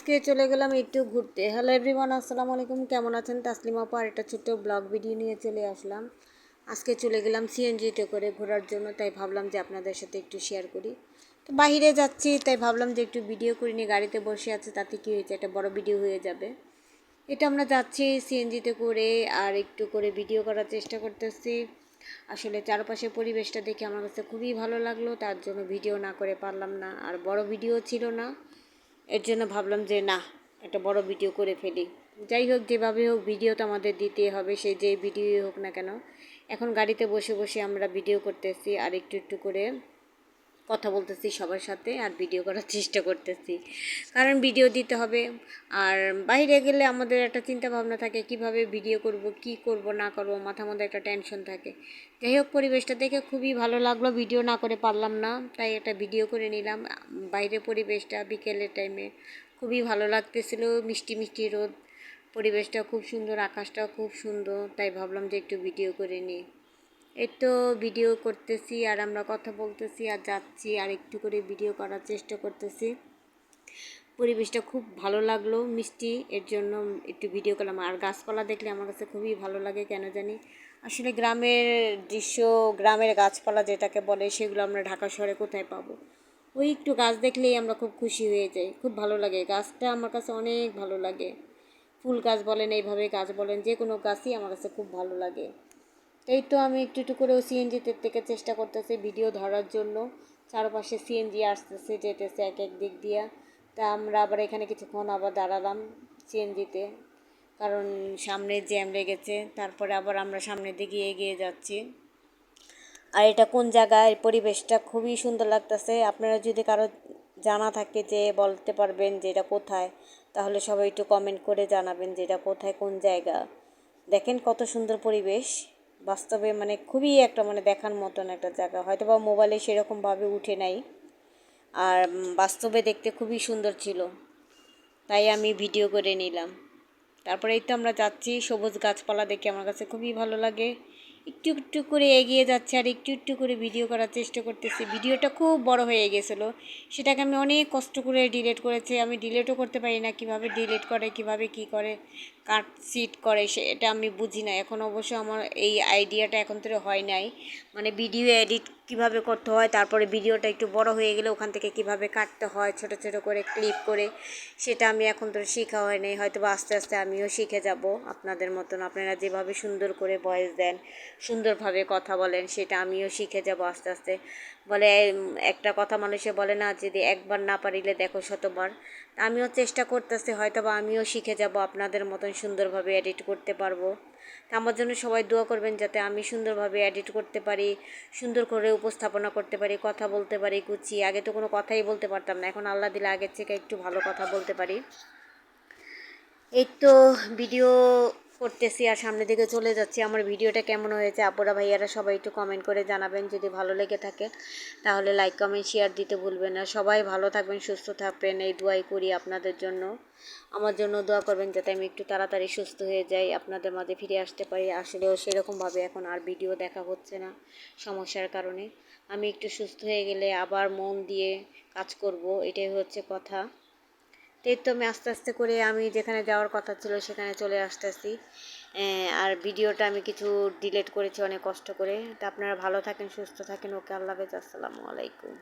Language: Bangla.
আজকে চলে গেলাম একটু ঘুরতে। হ্যালো এভরিওয়ান আসসালামু আলাইকুম। কেমন আছেন? তাসলিমা আপু, আর একটা ছোট্ট ব্লগ ভিডিও নিয়ে চলে আসলাম। আজকে চলে গেলাম সিএনজিতে করে ঘোরার জন্য, তাই ভাবলাম যে আপনাদের সাথে একটু শেয়ার করি। তো বাইরে যাচ্ছি, তাই ভাবলাম যে একটু ভিডিও করে নিয়ে গাড়িতে বসে আছে, তাতে কী হয়েছে? একটা বড় ভিডিও হয়ে যাবে। এটা আমরা যাচ্ছি সিএনজিতে করে, আর একটু করে ভিডিও করার চেষ্টা করতেছি। আসলে চারপাশে পরিবেশটা দেখে আমার কাছে খুবই ভালো লাগল, তার জন্য ভিডিও না করে পারলাম না। আর বড় ভিডিও ছিল না। এর জন্য ভাবলাম যে না, একটা বড় ভিডিও করে ফেলি। যাই হোক, যেভাবে হোক ভিডিও তো আমাদের দিতে হবে, সে যে ভিডিওই হোক না কেন। এখন গাড়িতে বসে বসে আমরা ভিডিও করতেছি, আর একটু একটু করে কথা বলতেছি সবার সাথে আর ভিডিও করার চেষ্টা করতেছি। কারণ ভিডিও দিতে হবে। আর বাইরে গেলে আমাদের একটা চিন্তা ভাবনা থাকে, কীভাবে ভিডিও করব, কি করব, না করব, মাথা মধ্যে একটা টেনশন থাকে। যাই হোক, পরিবেশটা দেখে খুবই ভালো লাগল। ভিডিও না করে পারলাম না, তাই একটা ভিডিও করে নিলাম। বাইরে পরিবেশটা বিকেলের টাইমে খুবই ভালো লাগতেছিল। মিষ্টি মিষ্টি রোদ। পরিবেশটা খুব সুন্দর, আকাশটাও খুব সুন্দর, তাই ভাবলাম যে একটু ভিডিও করে নিই। এই তো ভিডিও করতেছি আর আমরা কথা বলতেছি আর যাচ্ছি আর একটু করে ভিডিও করার চেষ্টা করতেছি। পরিবেশটা খুব ভালো লাগল, মিষ্টি, এর জন্য একটু ভিডিও করলাম। আর গাছপালা দেখলে আমার কাছে খুবই ভালো লাগে, কেন জানি? আসলে গ্রামের দৃশ্য, গ্রামের গাছপালা যেটাকে বলে, সেগুলো আমরা ঢাকা শহরে কোথায় পাবো? ওই একটু গাছ দেখলেই আমরা খুব খুশি হয়ে যাই। খুব ভালো লাগে। গাছটা আমার কাছে অনেক ভালো লাগে। ফুল গাছ বলেন, এইভাবে গাছ বলেন যে কোনো গাছই আমার কাছে খুব ভালো লাগে। এই তো আমি একটু একটু করে সিএনজিতে থেকে চেষ্টা করতেছি ভিডিও ধরার জন্য। চারপাশে সিএনজি আসতেছে, যেতেছে এক এক দিক দিয়া। তা আমরা আবার এখানে কিছুক্ষণ আবার দাঁড়ালাম সিএনজিতে কারণ সামনে জ্যাম লেগেছে, তারপরে আবার আমরা সামনের দিকে এগিয়ে যাচ্ছি। আর এটা কোন জায়গায়? পরিবেশটা খুবই সুন্দর লাগতেছে। আপনারা যদি কারও জানা থাকে যে বলতে পারবেন যে এটা কোথায়, তাহলে সবাই একটু কমেন্ট করে জানাবেন যে এটা কোথায়, কোন জায়গা। দেখেন কত সুন্দর পরিবেশ। বাস্তবে মানে খুবই একটা মানে দেখার মতন একটা জায়গা। হয়তো বা মোবাইলে সেরকমভাবে উঠে নাই। আর বাস্তবে দেখতে খুবই সুন্দর ছিল। তাই আমি ভিডিও করে নিলাম। তারপরে এই তো আমরা যাচ্ছি সবুজ গাছপালা দেখে। আমার কাছে খুবই ভালো লাগে। একটু একটু করে এগিয়ে যাচ্ছে আর একটু একটু করে ভিডিও করার চেষ্টা করতেছি। ভিডিওটা খুব বড় হয়ে গেছিল। সেটাকে আমি অনেক কষ্ট করে ডিলেট করেছি। আমি ডিলেটও করতে পারি না কীভাবে ডিলেট করে, কীভাবে কি করে, কাট সিট করে, সেটা আমি বুঝি না। এখন অবশ্য আমার এই আইডিয়াটা এখন থেকে হয় নাই। মানে ভিডিও এডিট কীভাবে করতে হয়, তারপরে ভিডিওটা একটু বড় হয়ে গেলে ওখান থেকে কীভাবে কাটতে হয়, ছোট ছোট করে ক্লিপ করে, সেটা আমি এখন তো শেখা হয় নাই হয়তো আস্তে আস্তে আমিও শিখে যাব আপনাদের মতন। আপনারা যেভাবে সুন্দর করে ভয়েস দেন, সুন্দরভাবে কথা বলেন, সেটা আমিও শিখে যাব আস্তে আস্তে। বলে, একটা কথা মানুষে বলে না যদি একবার না পারিলে দেখো শতবার। আমিও চেষ্টা করতেছি হয়তো বা আমিও শিখে যাব, আপনাদের মতন সুন্দরভাবে এডিট করতে পারব। তা আমার জন্য সবাই দোয়া করবেন যাতে আমি সুন্দরভাবে এডিট করতে পারি, সুন্দর করে উপস্থাপনা করতে পারি, কথা বলতে পারি, গুছিয়ে। আগে তো কোনো কথাই বলতে পারতাম না, এখন আল্লাহ দিলে আগের থেকে একটু ভালো কথা বলতে পারি। এই তো ভিডিও করতেছি আর সামনের দিকে চলে যাচ্ছি। আমার ভিডিওটা কেমন হয়েছে আপুরা ভাইয়ারা সবাই একটু কমেন্ট করে জানাবেন। যদি ভালো লেগে থাকে, তাহলে লাইক কমেন্ট শেয়ার দিতে ভুলবেন না। সবাই ভালো থাকবেন, সুস্থ থাকবেন। এই দোয়াই করি আপনাদের জন্য। আমার জন্য দোয়া করবেন যাতে আমি একটু তাড়াতাড়ি সুস্থ হয়ে যাই, আপনাদের মাঝে ফিরে আসতে পারি। আসলেও সেরকমভাবে এখন আর ভিডিও দেখা হচ্ছে না সমস্যার কারণে। আমি একটু সুস্থ হয়ে গেলে আবার মন দিয়ে কাজ করব, এটাই হচ্ছে কথা। তো তো আমি আস্তে আস্তে করে আমি যেখানে যাওয়ার কথা ছিল সেখানে চলে আসতেছি। আর ভিডিওটা আমি কিছু ডিলেট করেছি অনেক কষ্ট করে। তা আপনারা ভালো থাকেন, সুস্থ থাকেন। ওকে, আল্লাহ হাফেজ। আসসালামু আলাইকুম।